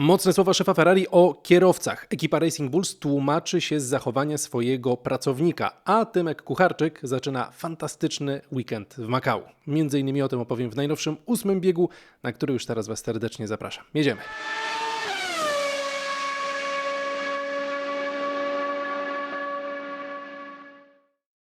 Mocne słowa szefa Ferrari o kierowcach. Ekipa Racing Bulls tłumaczy się z zachowania swojego pracownika, a Tymek Kucharczyk zaczyna fantastyczny weekend w Makau. Między innymi o tym opowiem w najnowszym ósmym biegu, na który już teraz Was serdecznie zapraszam. Jedziemy.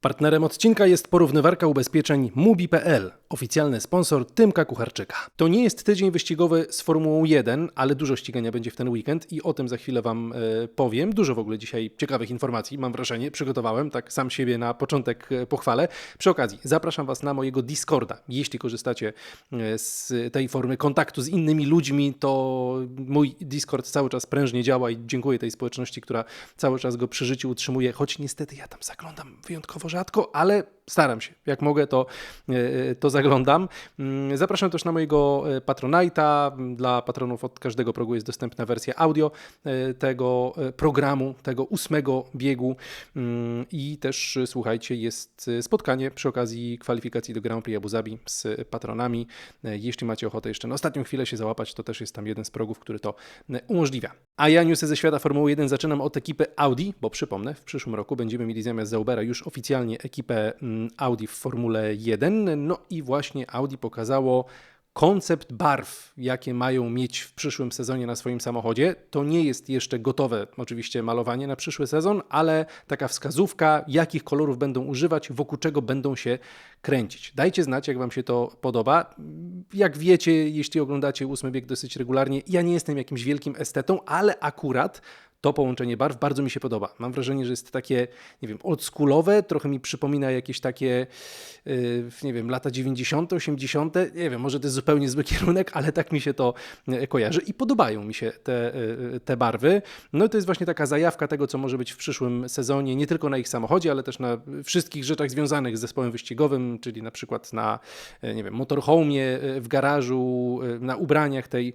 Partnerem odcinka jest porównywarka ubezpieczeń Mubi.pl, oficjalny sponsor Tymka Kucharczyka. To nie jest tydzień wyścigowy z Formułą 1, ale dużo ścigania będzie w ten weekend i o tym za chwilę Wam e, powiem. Dużo w ogóle dzisiaj ciekawych informacji, mam wrażenie, przygotowałem, tak sam siebie na początek e, pochwalę. Przy okazji, zapraszam Was na mojego Discorda. Jeśli korzystacie e, z tej formy kontaktu z innymi ludźmi, to mój Discord cały czas prężnie działa i dziękuję tej społeczności, która cały czas go przy życiu utrzymuje, choć niestety ja tam zaglądam wyjątkowo rzadko, ale staram się. Jak mogę, to, to zaglądam. Mm, zapraszam też na mojego e, Patronite'a. Dla patronów od każdego progu jest dostępna wersja audio e, tego programu, tego ósmego biegu. Mm, I też słuchajcie, jest spotkanie przy okazji kwalifikacji do Grand Prix Abu Zabi z patronami. Jeśli macie ochotę jeszcze na ostatnią chwilę się załapać, to też jest tam jeden z progów, który to umożliwia. A ja newsy ze świata Formuły 1 zaczynam od ekipy Audi, bo przypomnę, w przyszłym roku będziemy mieli zamiast Zaubera już oficjalnie ekipę mm, Audi w Formule 1. No i Audi pokazało koncept barw, jakie mają mieć w przyszłym sezonie na swoim samochodzie. To nie jest jeszcze gotowe, oczywiście, malowanie na przyszły sezon, ale taka wskazówka, jakich kolorów będą używać, wokół czego będą się kręcić. Dajcie znać, jak Wam się to podoba. Jak wiecie, jeśli oglądacie ósmy bieg dosyć regularnie, ja nie jestem jakimś wielkim estetą, ale akurat to połączenie barw bardzo mi się podoba. Mam wrażenie, że jest takie, nie wiem, oldschoolowe, trochę mi przypomina jakieś takie, yy, nie wiem, lata 90., 80., nie wiem, może to jest zupełnie zły kierunek, ale tak mi się to yy, kojarzy i podobają mi się te, yy, te barwy. No i to jest właśnie taka zajawka tego, co może być w przyszłym sezonie, nie tylko na ich samochodzie, ale też na wszystkich rzeczach związanych z zespołem wyścigowym, czyli na przykład na, nie wiem, motorhome, yy, w garażu, na ubraniach tej,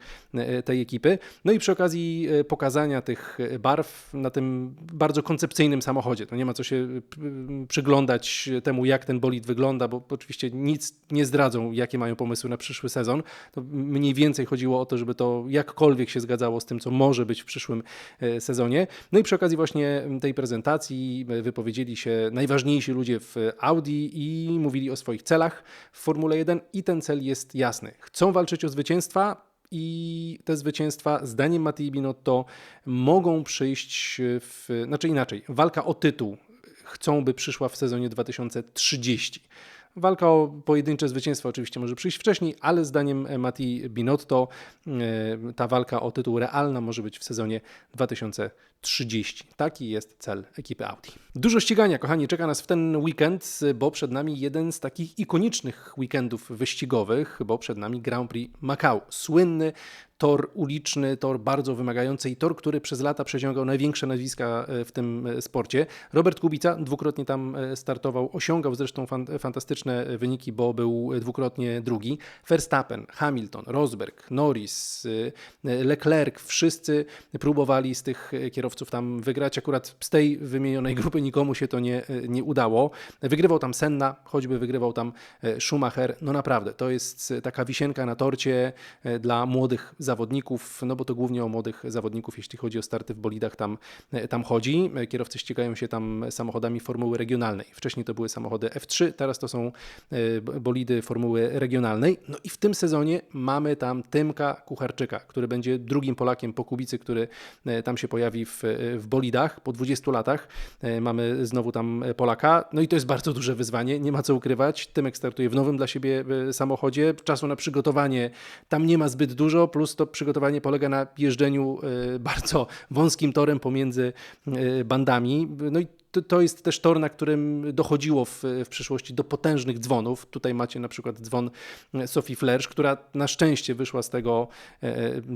tej ekipy. No i przy okazji pokazania tych barw na tym bardzo koncepcyjnym samochodzie. To nie ma co się y, przyglądać temu, jak ten bolid wygląda, bo oczywiście nic nie zdradzą, jakie mają pomysły na przyszły sezon. To mniej więcej chodziło o to, żeby to jakkolwiek się zgadzało z tym, co może być w przyszłym e, sezonie. No i przy okazji właśnie tej prezentacji e, wypowiedzieli się najważniejsi ludzie w Audi i mówili o swoich celach w Formule 1 i ten cel jest jasny. Chcą walczyć o zwycięstwa, i te zwycięstwa, zdaniem Mattii Binotto, mogą przyjść w, znaczy inaczej, walka o tytuł chcą, by przyszła w sezonie 2030. Walka o pojedyncze zwycięstwo oczywiście może przyjść wcześniej, ale zdaniem Mati Binotto e, ta walka o tytuł realna może być w sezonie 2030. Taki jest cel ekipy Audi. Dużo ścigania, kochani, czeka nas w ten weekend, bo przed nami jeden z takich ikonicznych weekendów wyścigowych, bo przed nami Grand Prix Macau. Słynny tor uliczny, tor bardzo wymagający i tor, który przez lata przeciągał największe nazwiska e, w tym e, sporcie. Robert Kubica dwukrotnie tam e, startował, osiągał zresztą fantastyczne wyniki, bo był dwukrotnie drugi. Verstappen, Hamilton, Rosberg, Norris, Leclerc, wszyscy próbowali z tych kierowców tam wygrać. Akurat z tej wymienionej grupy nikomu się to nie, nie udało. Wygrywał tam Senna, choćby wygrywał tam Schumacher. No naprawdę, to jest taka wisienka na torcie dla młodych zawodników, no bo to głównie o młodych zawodników, jeśli chodzi o starty w bolidach, tam, tam chodzi. Kierowcy ścigają się tam samochodami formuły regionalnej. Wcześniej to były samochody F3, teraz to są e, bolidy formuły regionalnej. No i w tym sezonie mamy tam Tymka Kucharczyka, który będzie drugim Polakiem po Kubicy, który e, tam się pojawi w, w bolidach po 20 latach. E, mamy znowu tam Polaka. No i to jest bardzo duże wyzwanie, nie ma co ukrywać. Tymek startuje w nowym dla siebie samochodzie. Czasu na przygotowanie tam nie ma zbyt dużo, plus to przygotowanie polega na jeżdżeniu e, bardzo wąskim torem pomiędzy e, bandami. No i to jest też tor, na którym dochodziło w, w przyszłości do potężnych dzwonów. Tutaj macie na przykład dzwon e, Sophie Flersz, która na szczęście wyszła z tego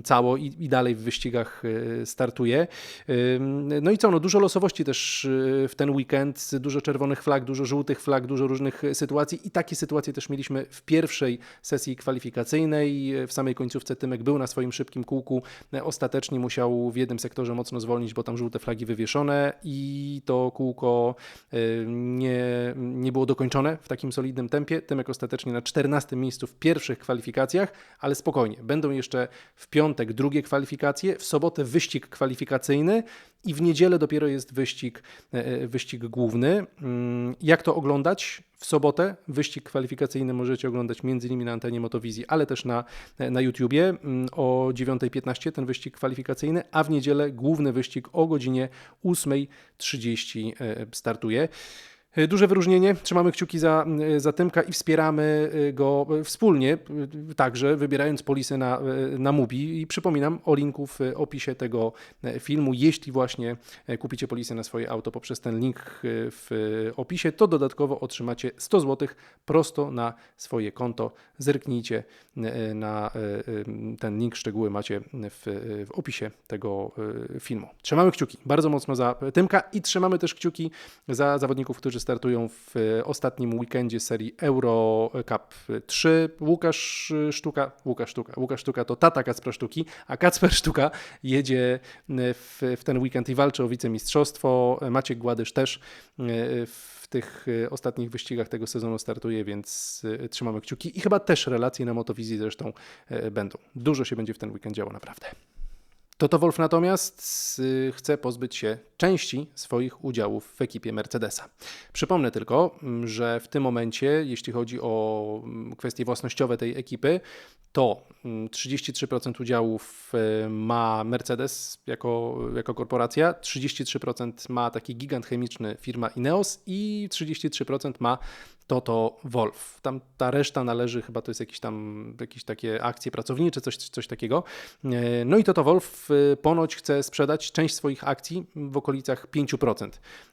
cało i, i dalej w wyścigach startuje. No i co, no dużo losowości też w ten weekend, dużo czerwonych flag, dużo żółtych flag, dużo różnych sytuacji i takie sytuacje też mieliśmy w pierwszej sesji kwalifikacyjnej. W samej końcówce Tymek był na swoim szybkim kółku. Ostatecznie musiał w jednym sektorze mocno zwolnić, bo tam żółte flagi wywieszone i to kółko kółko y, nie, nie było dokończone w takim solidnym tempie. Tymek ostatecznie na 14 miejscu w pierwszych kwalifikacjach, ale spokojnie. Będą jeszcze w piątek drugie kwalifikacje, w sobotę wyścig kwalifikacyjny i w niedzielę dopiero jest wyścig, e, e, wyścig główny. Mm, Jak to oglądać? W sobotę wyścig kwalifikacyjny możecie oglądać między na antenie Motowizji, ale też na, na YouTubie mm, o 9.15 ten wyścig kwalifikacyjny, a w niedzielę główny wyścig o godzinie 8.30 e, startuje. E, Duże wyróżnienie. Trzymamy kciuki za, e, za Tymka i wspieramy e, go wspólnie, także wybierając polisę na, na Mubi. I przypominam o linku w opisie tego filmu. Jeśli właśnie kupicie polisę na swoje auto poprzez ten link w opisie, to dodatkowo otrzymacie 100 zł prosto na swoje konto. Zerknijcie na ten link, szczegóły macie w, w opisie tego filmu. Trzymamy kciuki bardzo mocno za Tymka i trzymamy też kciuki za zawodników, którzy startują w e, ostatnim weekendzie serii Euro Cup 3. Łukasz Sztuka, Łukasz Sztuka, Łukasz Sztuka to tata Kacpra Sztuki, a Kacper Sztuka jedzie e, w, w ten weekend i walczy o wicemistrzostwo. Maciek Gładysz też e, w tych e, ostatnich wyścigach tego sezonu startuje, więc e, trzymamy kciuki i chyba też relacje na Motowizji zresztą e, będą. Dużo się będzie w ten weekend działo naprawdę. Toto Wolf natomiast y, chce pozbyć się części swoich udziałów w ekipie Mercedesa. Przypomnę tylko, mm, że w tym momencie, jeśli chodzi o mm, kwestie własnościowe tej ekipy, to mm, 33% udziałów y, ma Mercedes jako, jako korporacja, 33% ma taki gigant chemiczny firma Ineos i 33% ma Toto Wolf. Tam ta reszta należy, chyba to jest jakieś tam jakieś takie akcje pracownicze, coś, coś takiego. E, No i Toto Wolf e, ponoć chce sprzedać część swoich akcji w okolicach 5%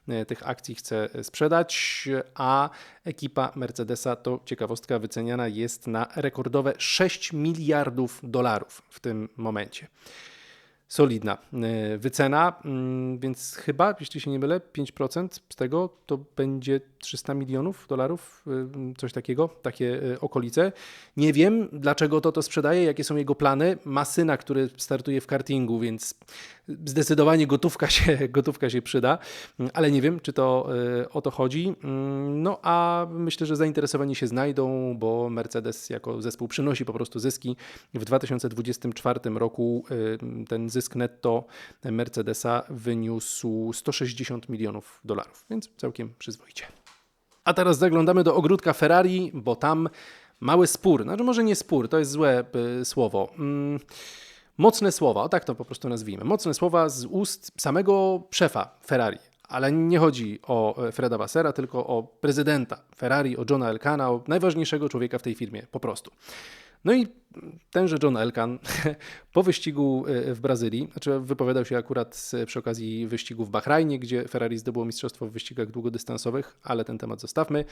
e, tych akcji chce sprzedać, a ekipa Mercedesa, to ciekawostka, wyceniana jest na rekordowe 6 miliardów dolarów w tym momencie solidna e, wycena, mm, więc chyba, jeśli się nie mylę, 5% z tego to będzie 300 milionów dolarów, y, coś takiego, takie y, okolice. Nie wiem, dlaczego to to sprzedaje, jakie są jego plany. Ma syna, który startuje w kartingu, więc zdecydowanie gotówka się, gotówka się przyda, Mm, ale nie wiem, czy to o to chodzi. Mm, No a myślę, że zainteresowani się znajdą, bo Mercedes jako zespół przynosi po prostu zyski. W 2024 roku ten zysk netto Mercedesa wyniósł 160 milionów dolarów, więc całkiem przyzwoicie. A teraz zaglądamy do ogródka Ferrari, bo tam mały spór, znaczy może nie spór, to jest złe y, słowo. Mm, mocne słowa, o tak to po prostu nazwijmy. Mocne słowa z ust samego szefa Ferrari. Ale nie chodzi o e, Freda Bassera, tylko o prezydenta Ferrari, o Johna Elkana, o najważniejszego człowieka w tej firmie, po prostu. No i tenże John Elkan po wyścigu e, w Brazylii, znaczy wypowiadał się akurat przy okazji wyścigu w Bahrajnie, gdzie Ferrari zdobyło mistrzostwo w wyścigach długodystansowych, ale ten temat zostawmy.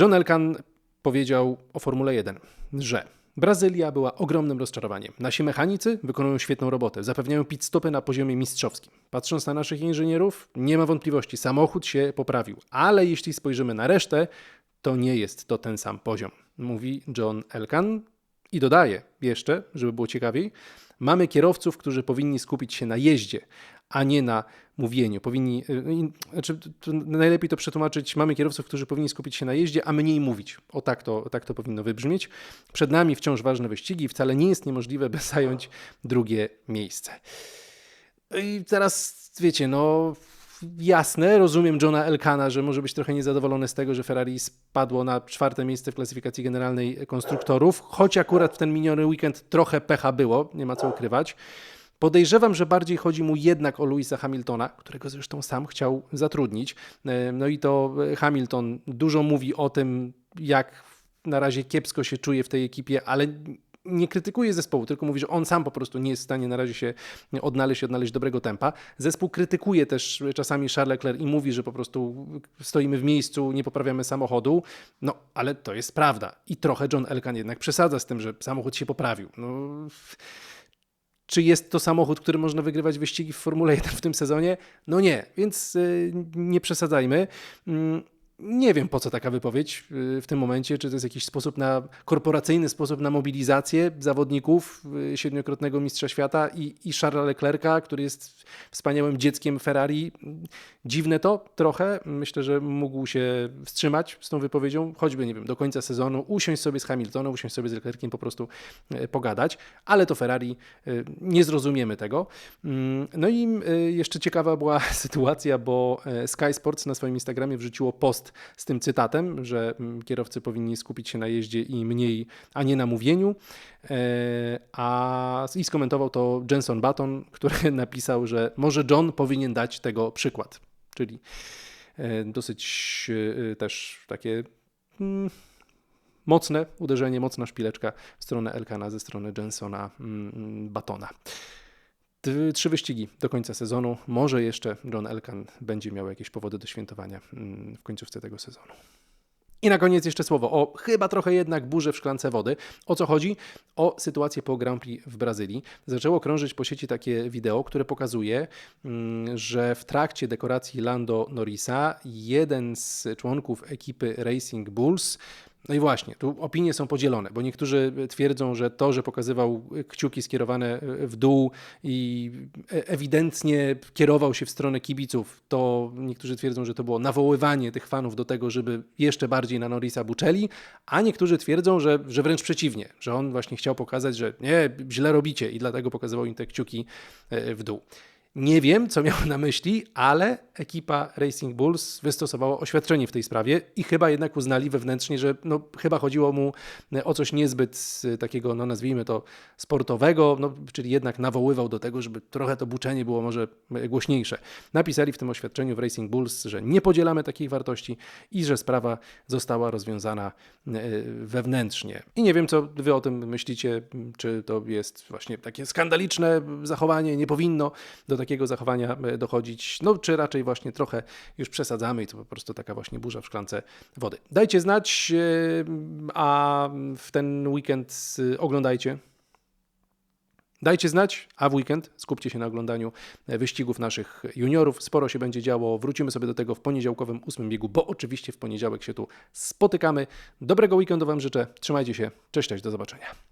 John Elkan powiedział o Formule 1, że Brazylia była ogromnym rozczarowaniem. Nasi mechanicy wykonują świetną robotę, zapewniają pit stopy na poziomie mistrzowskim. Patrząc na naszych inżynierów, nie ma wątpliwości, samochód się poprawił, ale jeśli spojrzymy na resztę, to nie jest to ten sam poziom, mówi John Elkan i dodaje jeszcze, żeby było ciekawiej, mamy kierowców, którzy powinni skupić się na jeździe, a nie na mówieniu. Powinni, y, znaczy, najlepiej to przetłumaczyć, mamy kierowców, którzy powinni skupić się na jeździe, a mniej mówić. O tak to, tak to powinno wybrzmieć. Przed nami wciąż ważne wyścigi i wcale nie jest niemożliwe, by zająć drugie miejsce. I teraz, wiecie, no jasne, rozumiem Johna Elkana, że może być trochę niezadowolony z tego, że Ferrari spadło na czwarte miejsce w klasyfikacji generalnej konstruktorów, choć akurat w ten miniony weekend trochę pecha było, nie ma co ukrywać. Podejrzewam, że bardziej chodzi mu jednak o Louisa Hamiltona, którego zresztą sam chciał zatrudnić. E, No i to Hamilton dużo mówi o tym, jak na razie kiepsko się czuje w tej ekipie, ale nie krytykuje zespołu, tylko mówi, że on sam po prostu nie jest w stanie na razie się odnaleźć, odnaleźć dobrego tempa. Zespół krytykuje też czasami Charles Leclerc i mówi, że po prostu stoimy w miejscu, nie poprawiamy samochodu. No, ale to jest prawda. I trochę John Elkan jednak przesadza z tym, że samochód się poprawił. No, czy jest to samochód, który można wygrywać wyścigi w Formule 1 w tym sezonie? No nie, więc y, nie przesadzajmy. Nie wiem, po co taka wypowiedź y, w tym momencie. Czy to jest jakiś sposób na korporacyjny sposób na mobilizację zawodników y, siedmiokrotnego mistrza świata i, i Charlesa Leclerca, który jest wspaniałym dzieckiem Ferrari. Dziwne to trochę. Myślę, że mógł się wstrzymać z tą wypowiedzią, choćby, nie wiem, do końca sezonu, usiąść sobie z Hamiltonem, usiąść sobie z Leclerciem, po prostu y, pogadać, ale to Ferrari, nie zrozumiemy tego. Mm, No i jeszcze ciekawa była sytuacja, bo Sky Sports na swoim Instagramie wrzuciło post z tym cytatem, że mm, kierowcy powinni skupić się na jeździe i mniej, a nie na mówieniu. E, A i skomentował to Jenson Button, który napisał, że może John powinien dać tego przykład. Czyli e, dosyć e, też takie mm, mocne uderzenie, mocna szpileczka w stronę Elkana ze strony Jensona mm, Batona. Trzy wyścigi do końca sezonu. Może jeszcze John Elkan będzie miał jakieś powody do świętowania mm, w końcówce tego sezonu. I na koniec jeszcze słowo o chyba trochę jednak burzy w szklance wody. O co chodzi? O sytuację po Grand Prix w Brazylii. Zaczęło krążyć po sieci takie wideo, które pokazuje, mm, że w trakcie dekoracji Lando Norrisa jeden z członków ekipy Racing Bulls no i właśnie, tu opinie są podzielone, bo niektórzy twierdzą, że to, że pokazywał kciuki skierowane w dół i e- ewidentnie kierował się w stronę kibiców, to niektórzy twierdzą, że to było nawoływanie tych fanów do tego, żeby jeszcze bardziej na Norrisa buczeli, a niektórzy twierdzą, że, że wręcz przeciwnie, że on właśnie chciał pokazać, że nie, źle robicie i dlatego pokazywał im te kciuki e, w dół. Nie wiem, co miał na myśli, ale ekipa Racing Bulls wystosowała oświadczenie w tej sprawie i chyba jednak uznali wewnętrznie, że no, chyba chodziło mu o coś niezbyt e, takiego, no nazwijmy to, sportowego, no, czyli jednak nawoływał do tego, żeby trochę to buczenie było może e, głośniejsze. Napisali w tym oświadczeniu w Racing Bulls, że nie podzielamy takich wartości i że sprawa została rozwiązana e, wewnętrznie. I nie wiem, co wy o tym myślicie, czy to jest właśnie takie skandaliczne zachowanie, nie powinno do takiego zachowania e, dochodzić, no czy raczej właśnie trochę już przesadzamy i to po prostu taka właśnie burza w szklance wody. Dajcie znać, e, a w ten weekend e, oglądajcie. Dajcie znać, a w weekend skupcie się na oglądaniu wyścigów naszych juniorów. Sporo się będzie działo. Wrócimy sobie do tego w poniedziałkowym ósmym biegu, bo oczywiście w poniedziałek się tu spotykamy. Dobrego weekendu Wam życzę. Trzymajcie się. Cześć, cześć, do zobaczenia.